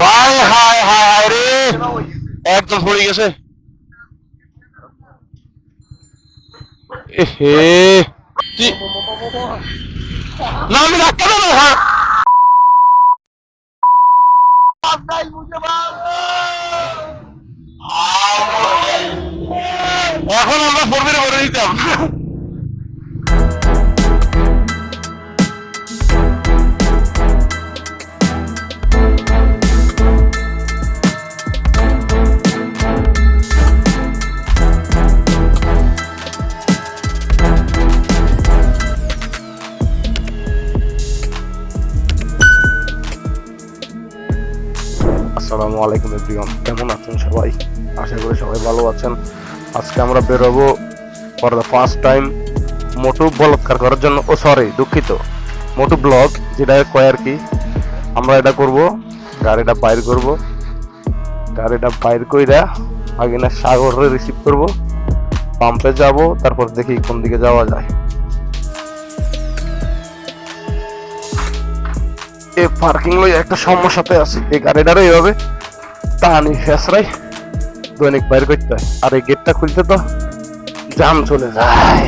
হায় হায় হায় রে। একদম পড়ে গেছে। এহে না, আমি ধাক্কা দেবো হ্যাঁ। এখন আমরা ফোরবির করে দিতাম আসসালামু আলাইকুম এভরিওয়ান কেমন আছেন সবাই? আশা করি সবাই ভালো আছেন। আজকে আমরা বেরোবো ফর দ্য ফার্স্ট টাইম মোটু বলৎকার করার জন্য। ও সরি দুঃখিত। মোটু ব্লগ, যেটা কয় আর কি, আমরা এটা করব, গাড়িটা বাইর করব। গাড়িটা বাইর কইরা আগে না সাগরে রিসিভ করব। পাম্পে যাব, তারপর দেখি কোন দিকে যাওয়া যায়। এ পার্কিং লই একটা সমস্যাতে আছে। এই গাড়িটারও এইভাবে টানি ফেসরাই দৈনিক বাইর করতে হয়। আর এই গেটটা খুলতে তো জাম চলে যায়।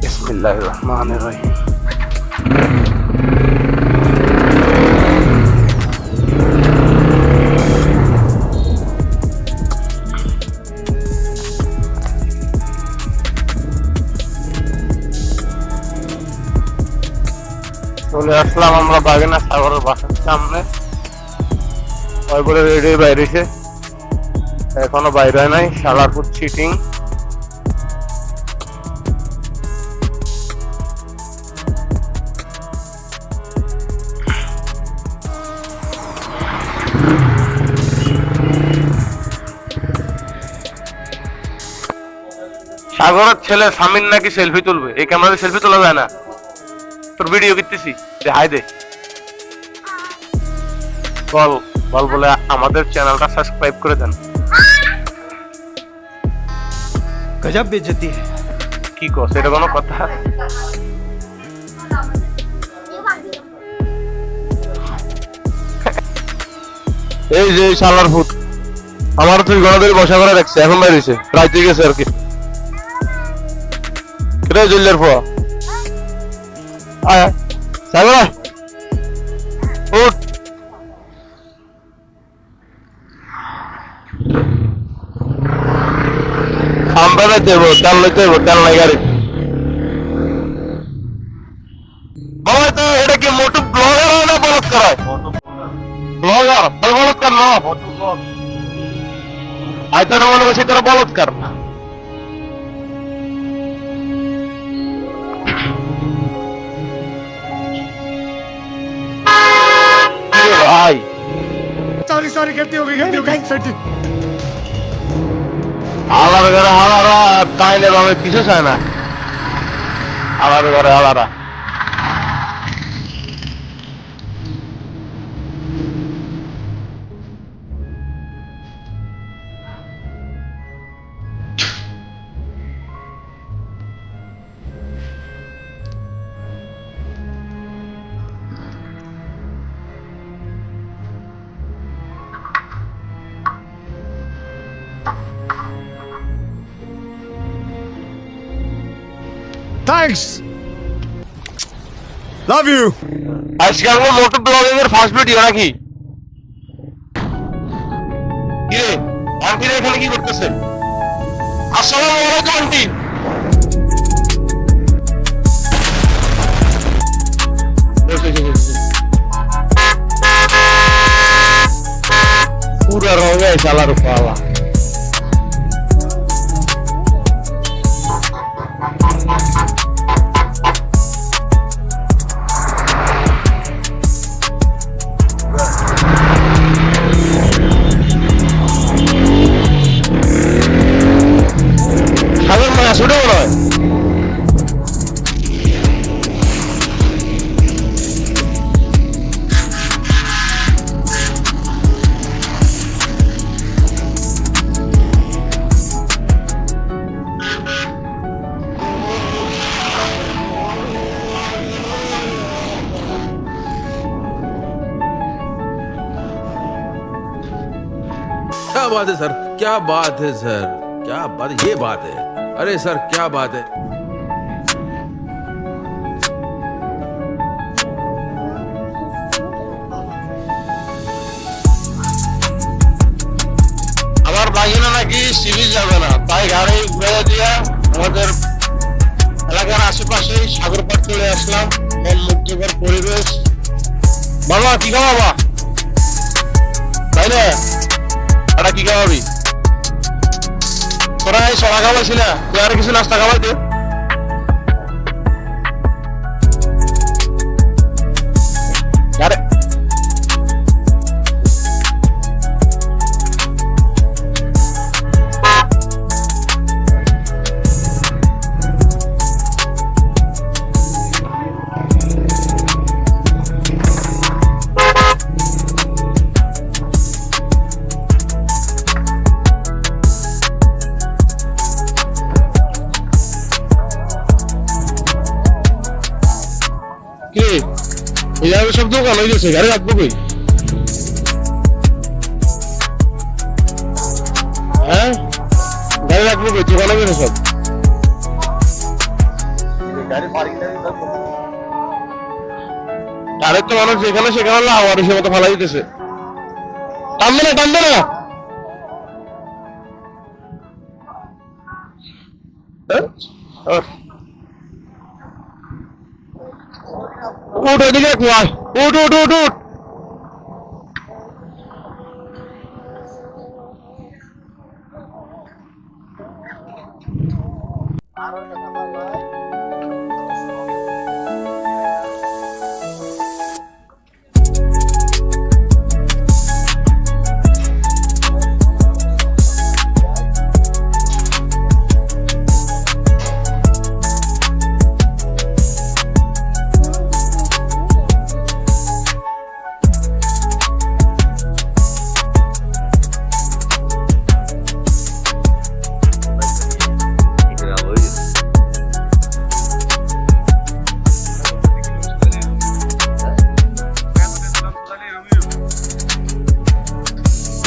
বিসমিল্লাহির আসলাম আমরা বাগেনা সাগরের বাসার সামনে। রেডি বাইরেছে। এখনও বাইরে নাই, শালারপুর চিটিং সাগরের ছেলে সামিন নাকি সেলফি তুলবে? এই ক্যামেরাতে সেলফি তোলা যায় না। তোর ভিডিও করতেছি দে হাই দে। বল বল বলে আমাদের চ্যানেলটা সাবস্ক্রাইব করে দেন। গজব বেজতি কি কোনো কথা? এই যে শালার ফুট আমার তুই গণদের বসা করে রাখছে এখন বাইরেছে রাইতে গেছে আর কি। রে জল্লের ফুয়া আয়। উঠ। খাম্বা লইতে হইব তেল লইতে নাই গাড়ি বাবা তো এটা কি মোটু ব্লগার না বলৎকার হয়? ব্লগার, বল বলৎকার না। আই তো মনে করছি তোরা বলৎকার। কি सॉरी सॉरी करती होगी गलती हो गई सर আলার ঘরে আলারা তাইলে বাবা কিছু চায় না আলার ঘরে আলারা थैंक्स लव यू আজকে আমার মোটর ব্লগিং এর ফার্স্ট ভিডিও নাকি কি রে আন্টিরা এখানে কি করতেছে আসসালামু আলাইকুম আন্টি পুরা রঙে শালার পালা बात है सर क्या बात है सर क्या बात ये बात है अरे सर क्या बात है আমার বাগিনা নাকি সিরিজ যাবে না তাই গাড়ি বেড়ে দিয়া আমাদের এলাকার আশেপাশে সাগর পাড় চলে আসলাম মন মুগ্ধকর পরিবেশ বাবা কি খাওয়াবা তাই না এটা কি খাওয়াবি? তোরা এই সরা খাওয়াইছি না তুই আর কিছু নাস্তা খাওয়াই দে। এই সব দোকান হয়ে গেছে, গাড়ি রাখব কই হ্যাঁ গাড়ি রাখব কই দোকান হয়ে গেছে সব আরেক তো মানুষ যেখানে সেখানে লাভ সে মতো ফালাই দিতেছে টানবে না টানবে না। উঠ ওইদিকে কুয়া উঠ উঠ উঠ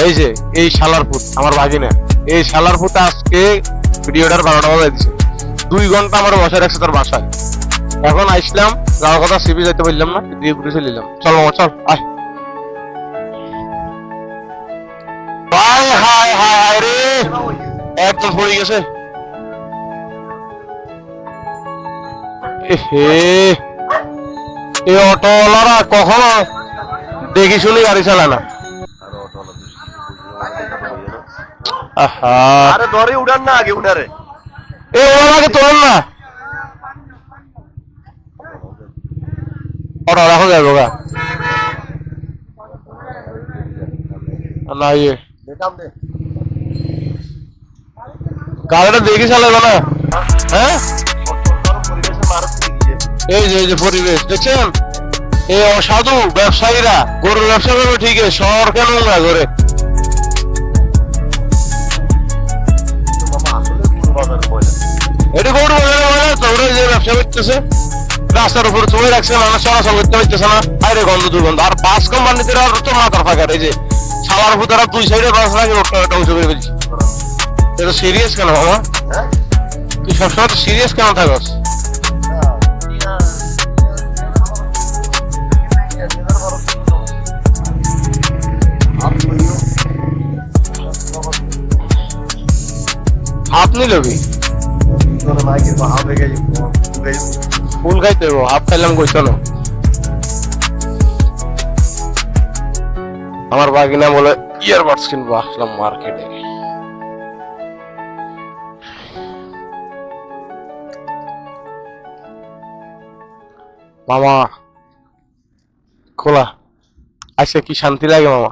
এই যে, এই শালার ফুট আমার ভাগিনা। এই শালার ফুট আজকে ভিডিওটার বারোটা বাজে দিছে। দুই ঘণ্টা আমার বসায় রাখছে তার বাসায়। এখন আইসলাম, যাওয়ার কথা সিবি যাইতে পারলাম না দিয়ে ঘুরে চলে এলাম। চল মামা, চল, আয়। হায় হায় হায় হায় রে। একদম পড়ে গেছে। এহে এই অটোওয়ালারা কখনো দেখি শুনি গাড়ি চালায় না। আরে দরে উড়ান না আগে উনারে এ ওনাকে তোলেন না। অটো রাখো যাবে গা না ইয়ে। গাড়িটা দেখি চালাবে না। হ্যাঁ? এই যে এই যে পরিবেশ দেখছেন? এই অসাধু ব্যবসায়ীরা গরুর ব্যবসা করবে ঠিক আছে শহর কেন না করে এটা গরু যে ব্যবসা করতেছে রাস্তার উপর চলে রাখছে মানুষ চলাচল করতে পারতেছে না বাইরে গন্ধ দুর্গন্ধ আর বাস কোম্পানিতে আর তো মাথার ফাঁকার এই যে সালার ভূতারা দুই সাইডে বাস লাগে রোডটা ধ্বংস করে ফেলছি এটা সিরিয়াস কেন হ্যাঁ তুই সবসময় তো সিরিয়াস কেন থাকস ফুল খাইতে হইব, হাফ খাইলাম কইতো না আমার বাগিনা বলে ইয়ারবাডস কিনবো, আসলাম মার্কেটে মামা, খোলা। আজকে কি শান্তি লাগে, মামা?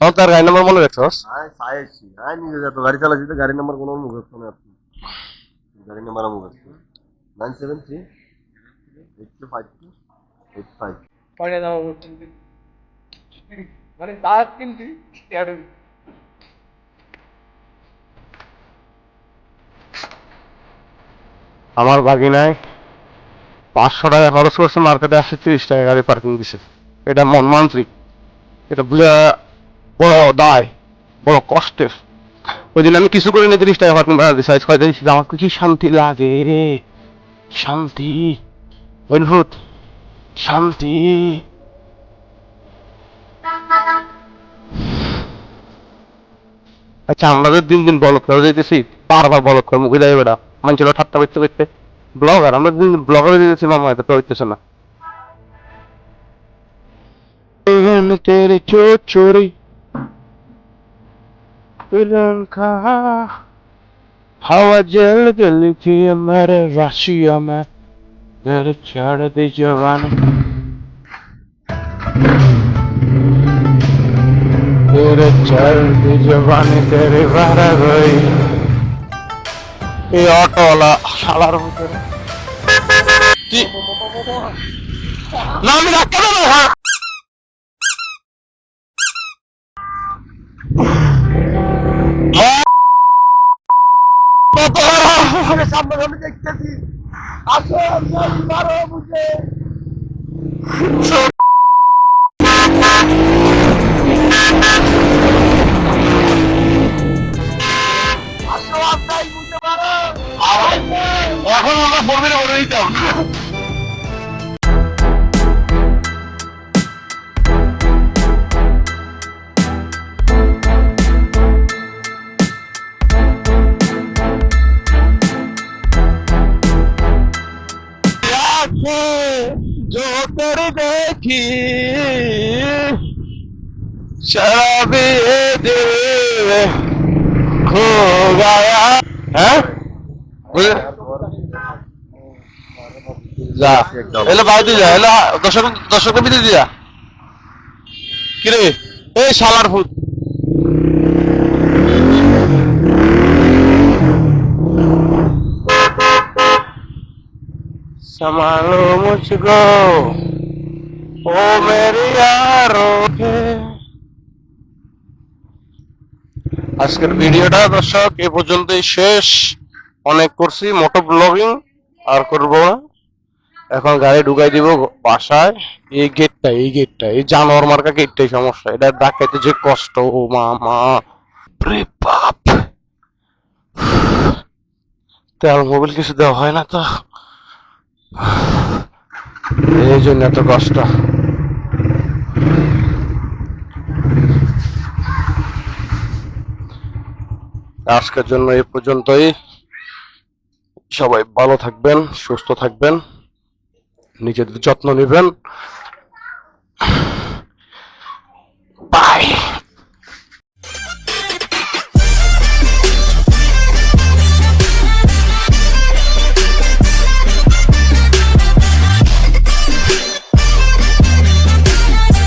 আমার তার গাড়ি নাম্বার মনে গাড়ি তো গাড়ি নাম্বার কোনো মুখে না আপনি গাড়ি নাম্বার আমার পাঁচশো টাকা খরচ করছে মার্কেটে আসছে তিরিশ টাকা গাড়ি পার্কিং দিছে। এটা মনমান্ত্রিক এটা বুঝা বড় দায়, বড় কষ্টের। ওই দিন আমি কিছু করি না জিনিসটা করে দিয়েছি আমাকে কি শান্তি লাগে রে। শান্তি। অনুভূত শান্তি। আচ্ছা আমরা দিন দিন ব্লক করে যেতেছি বারবার ব্লক করে মুখে যাই বেড়া। মানুষেরা ঠাট্টা করতে করতে ব্লগার আমরা দিন দিন ব্লগার হয়ে যেতেছি মামা, এটা তো হইতেছে না। চোর চোরি। चोरी का हवा जल गल थी हमारे राशिया में तेरे चढ़ दे जवान तेरे चढ़ दे जवानी तेरे बारा गई ये ऑटो वाला शाला रहो तेरे ना मेरा कदम है সামনে আমি দেখতেছি আসো আমি মারো বুঝে এখন আমরা ফোরমেনে বলে দিতাম जो পাখি সারাবে দে? ফুট ओ मेरी यारो के আজকের ভিডিওটা দর্শক এ পর্যন্তই শেষ অনেক করছি মোটো ব্লগিং আর করব না এখন গাড়ি ঢুকাই দিব বাসায় এই গেটটা এই গেটটা এই জানোয়ার মার্কা গেটটাই সমস্যা এটা ডাকাইতে যে কষ্ট ও মা মা রে বাপ তেল মোবিল কিছু দেওয়া হয় না তো এই জন্য এত কষ্ট আজকের জন্য এ পর্যন্তই। সবাই ভালো থাকবেন সুস্থ থাকবেন নিজেদের যত্ন নেবেন। বাই